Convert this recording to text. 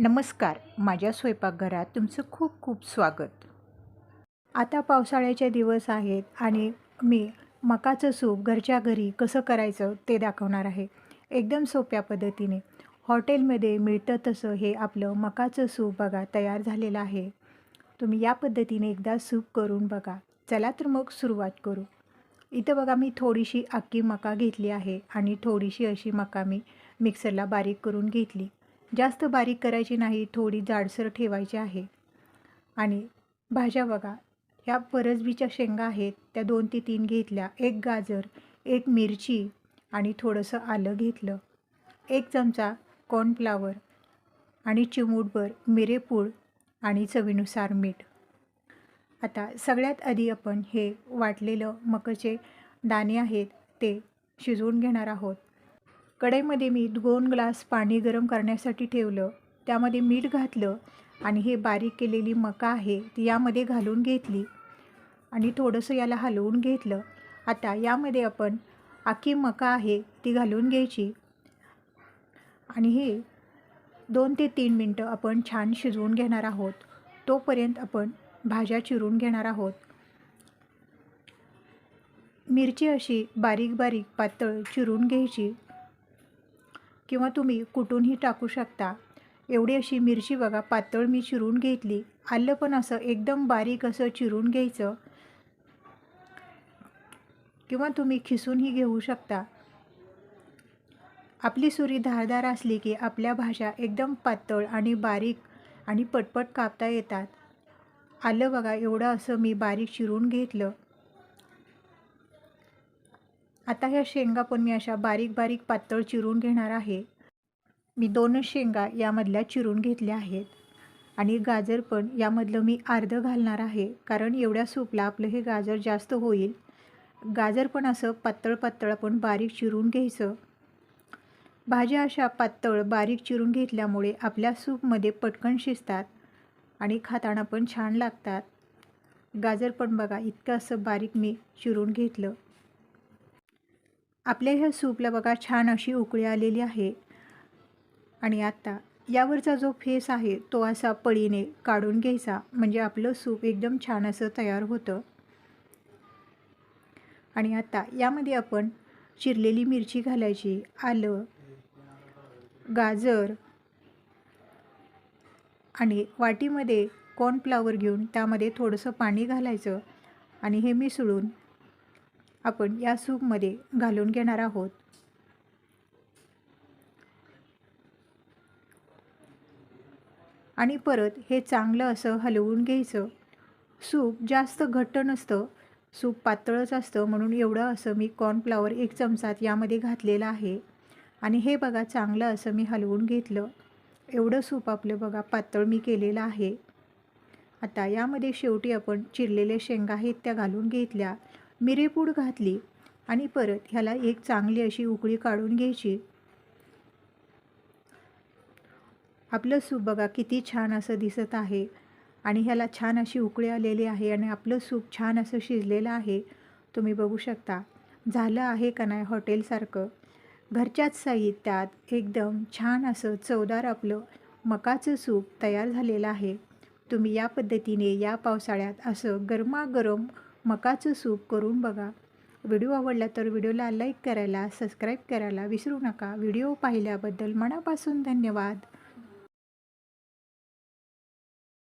नमस्कार. माझ्या स्वयंपाकघरात तुमचं खूप खूप स्वागत. आता पावसाळ्याचे दिवस आहेत आणि मी मकाचं सूप घरच्या घरी कसं करायचं ते दाखवणार आहे. एकदम सोप्या पद्धतीने. हॉटेलमध्ये मिळतं तसं हे आपलं मकाचं सूप बघा तयार झालेलं आहे. तुम्ही या पद्धतीने एकदा सूप करून बघा. चला तर मग सुरुवात करू. इथं बघा मी थोडीशी अख्खी मका घेतली आहे आणि थोडीशी अशी मका मी मिक्सरला बारीक करून घेतली. जास्त बारीक करायची नाही थोडी जाडसर ठेवायची आहे. आणि भाज्या बघा ह्या परसबीच्या शेंगा आहेत त्या दोन ते तीन घेतल्या एक गाजर एक मिरची आणि थोडंसं आलं घेतलं. एक चमचा कॉर्नफ्लावर आणि चिमूटभर मिरेपूड आणि चवीनुसार मीठ. आता सगळ्यात आधी आपण हे वाटलेलं मकाचे दाणे आहेत ते शिजवून घेणार आहोत. कढईमध्ये मी दोन ग्लास पाणी गरम करण्यासाठी ठेवलं. त्यामध्ये मीठ घातलं आणि हे बारीक केलेली मका आहे ती यामध्ये घालून घेतली आणि थोडंसं याला हलवून घेतलं. आता यामध्ये आपण आखी मका आहे ती घालून घ्यायची आणि हे दोन ते तीन मिनटं आपण छान शिजवून घेणार आहोत. तोपर्यंत आपण भाज्या चिरून घेणार आहोत. मिरची अशी बारीक बारीक पातळ चिरून घ्यायची. किंवा तुम्ही कुठूनही टाकू शकता. एवढी अशी मिरची बघा पातळ मी चिरून घेतली. आलं पण असं एकदम बारीक असं चिरून घ्यायचं. किंवा तुम्ही खिसूनही घेऊ शकता. आपली सुरी धारदार असली की आपल्या भाषा एकदम पातळ आणि बारीक आणि पटपट कापता येतात. आलं बघा एवढं असं मी बारीक चिरून घेतलं. आता ह्या शेंगा पण मी अशा बारीक बारीक पातळ चिरून घेणार आहे. मी दोनच शेंगा यामधल्या चिरून घेतल्या आहेत. आणि गाजर पण यामधलं मी अर्धं घालणार आहे. कारण एवढ्या सूपला आपलं हे गाजर जास्त होईल. गाजर पण असं पातळ पातळ आपण बारीक चिरून घ्यायचं. भाज्या अशा पातळ बारीक चिरून घेतल्यामुळे आपल्या सूपमध्ये पटकन शिजतात आणि खाताना पण छान लागतात. गाजर पण बघा इतकं असं बारीक मी चिरून घेतलं. आपल्या ह्या सूपला बघा छान अशी उकळी आलेली आहे. आणि आता यावरचा जो फेस आहे तो असा पळीने काढून घ्यायचा. म्हणजे आपलं सूप एकदम छान असं तयार होतं. आणि आता यामध्ये आपण चिरलेली मिरची घालायची. आलं गाजर आणि वाटीमध्ये कॉर्नफ्लावर घेऊन त्यामध्ये थोडंसं पाणी घालायचं. आणि हे मिसळून आपण या सूपमध्ये घालून घेणार आहोत. आणि परत हे चांगलं असं हलवून घ्यायचं. सूप जास्त घट्ट नसतं सूप पातळच असतं म्हणून एवढं असं मी कॉर्नफ्लावर एक चमचात यामध्ये घातलेलं आहे. आणि हे बघा चांगलं असं मी हलवून घेतलं. एवढं सूप आपलं बघा पातळ मी केलेलं आहे. आता यामध्ये शेवटी आपण चिरलेल्या शेंगा आहेत त्या घालून घेतल्या. मिरेपूड घातली आणि परत ह्याला एक चांगली अशी उकळी काढून घ्यायची. आपलं सूप बघा किती छान असं दिसत आहे. आणि ह्याला छान अशी उकळी आलेली आहे आणि आपलं सूप छान असं शिजलेलं आहे. तुम्ही बघू शकता. झालं आहे का नाही हॉटेलसारखं? घरच्याच साहित्यात एकदम छान असं चवदार आपलं मकाचं सूप तयार झालेलं आहे. तुम्ही या पद्धतीने या पावसाळ्यात असं गरमागरम मकाचं सूप करून बघा. व्हिडिओ आवडला तर व्हिडिओला लाईक करायला सबस्क्राईब करायला विसरू नका. व्हिडिओ पाहिल्याबद्दल मनापासून धन्यवाद.